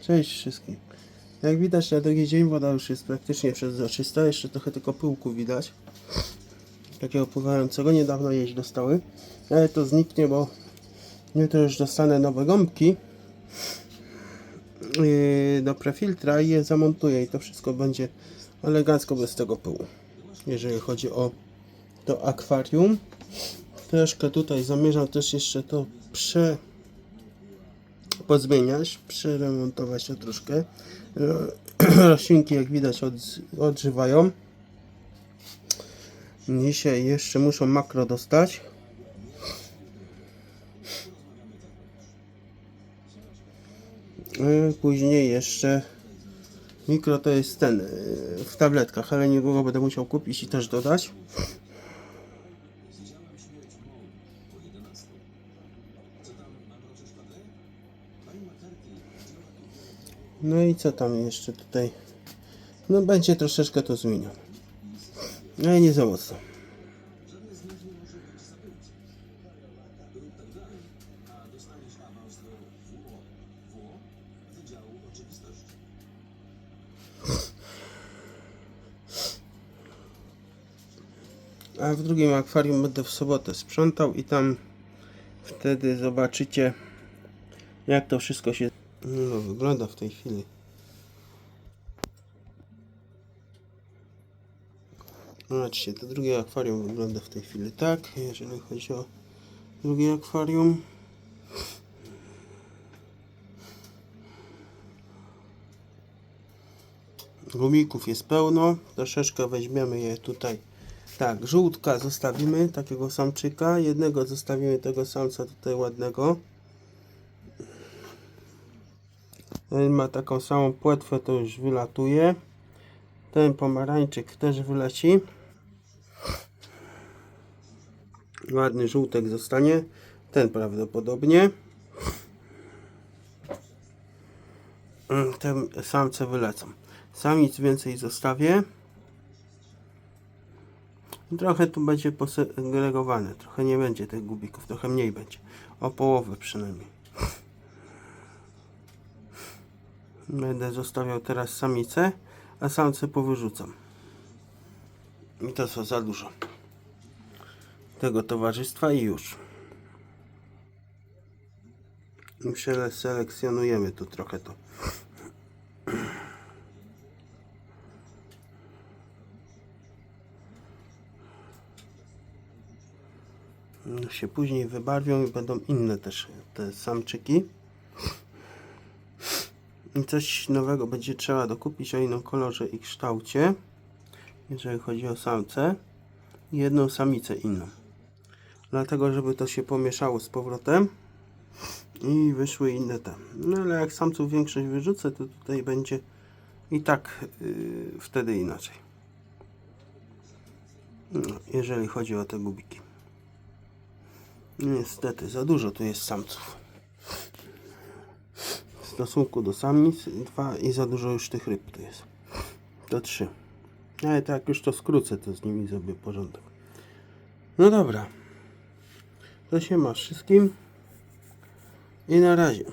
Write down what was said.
Cześć wszystkim. Jak widać na drugi dzień woda już jest praktycznie przezroczysta, jeszcze trochę tylko pyłku widać. Takiego pływającego, niedawno jeść dostały. Ale to zniknie, bo jutro już dostanę nowe gąbki yy, do prefiltra i je zamontuję i to wszystko będzie elegancko bez tego pyłu. Jeżeli chodzi o to akwarium. Troszkę tutaj zamierzam też jeszcze to prze pozmieniać, przeremontować to troszkę. Ro- Roślinki jak widać od, odżywają. Dzisiaj jeszcze muszą makro dostać. E, Później jeszcze mikro to jest ten e, w tabletkach, ale niedługo będę musiał kupić i też dodać. No i co tam jeszcze tutaj? No będzie troszeczkę to zmienione. Ale nie za mocno. A w drugim akwarium będę w sobotę sprzątał i tam wtedy zobaczycie jak to wszystko się no, wygląda w tej chwili. Zobaczcie, to drugie akwarium wygląda w tej chwili tak, jeżeli chodzi o drugie akwarium. Gumików jest pełno, troszeczkę weźmiemy je tutaj. Tak, żółtka zostawimy, takiego samczyka, jednego zostawimy tego samca tutaj ładnego. Ten ma taką samą płetwę, to już wylatuje. Ten pomarańczyk też wyleci. Ładny żółtek zostanie. Ten prawdopodobnie. Mm, Te samce wylecą. Samic więcej zostawię. Trochę tu będzie posegregowane. Trochę nie będzie tych gubików. Trochę mniej będzie. O połowę przynajmniej. Będę zostawiał teraz samice, a samce powyrzucam. I to co za dużo tego towarzystwa i już. I Przeselekcjonujemy tu trochę to. No się później wybarwią i będą inne też te samczyki. Coś nowego będzie trzeba dokupić o innym kolorze i kształcie, jeżeli chodzi o samce. I jedną samicę inną. Dlatego, żeby to się pomieszało z powrotem i wyszły inne te. No ale jak samców większość wyrzucę, to tutaj będzie i tak yy, wtedy inaczej. No, jeżeli chodzi o te gubiki. Niestety, za dużo tu jest samców stosunku do samic dwa i za dużo już tych ryb tu jest. To trzy. Ale tak już to skrócę, to z nimi zrobię porządek. No dobra. To się ma wszystkim. I na razie.